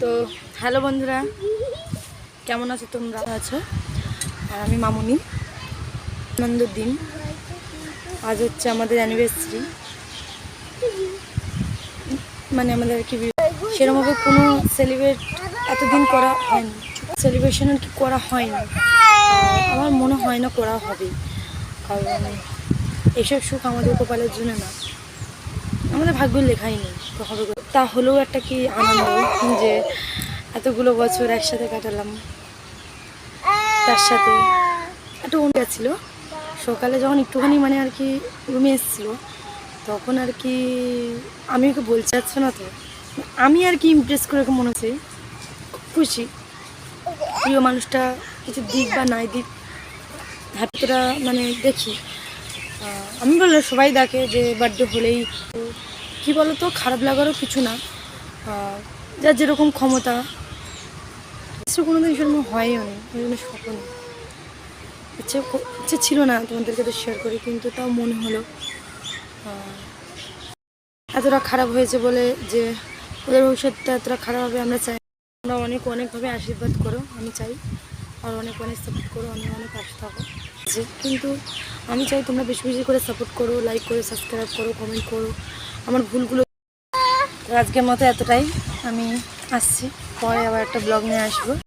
তো হ্যালো বন্ধুরা। কেমন আছো তোমরা? আছো? আর আমি মামুনি আনন্দের দিন আজ হচ্ছে আমাদের অ্যানিভার্সারি মানে আমাদের আর কি সেরকমভাবে কোনো সেলিব্রেট এতদিন করা হয়নি। সেলিব্রেশন আর কি করা হয়নি। আমার মনে হয় না করা হবে। কারণ এসব সুখ আমাদের কপালের জন্য না। আমাদের ভাগ্য লেখাই নেই, তো তা হলেও একটা কি আনন্দ যে এতগুলো বছর একসাথে কাটালাম। তার সাথে একটা অন্য ছিল, সকালে যখন একটুখানি মানে আর কি রুমে এসেছিল, তখন আর কি আমি ওকে বলতে চাচ্ছ না তো, আমি আর কি ইমপ্রেস করে মনে হচ্ছে, খুব খুশি। প্রিয় মানুষটা কিছু দিক বা নাই দিক হ্যাপিটা মানে দেখি। আমি বলল সবাই দেখে যে বার্থডে হলেই। কি বলো তো খারাপ লাগারও কিছু না। যার যেরকম ক্ষমতা। কোনো দিন সেরকম হয়ও নি ওই জন্য স্বপ্ন ইচ্ছে ছিল না তোমাদেরকে তো শেয়ার করি, কিন্তু তাও মনে হলো। এতটা খারাপ হয়েছে বলে যে ওদের ভবিষ্যৎটা এতটা খারাপ হবে, আমরা চাই। আমরা অনেক, অনেকভাবে আশীর্বাদ করো, আমি চাই। আর অনেক অনেক সাপোর্ট করো, আমি অনেক পাশে থাকো কিন্তু আমি চাই তোমরা বেশি বেশি করে সাপোর্ট করো লাইক করো সাবস্ক্রাইব করো কমেন্ট করো। আমার ভুলগুলো আজকের মতো এতটাই। আমি আসছি। পরে আবার একটা ব্লগ নিয়ে আসব।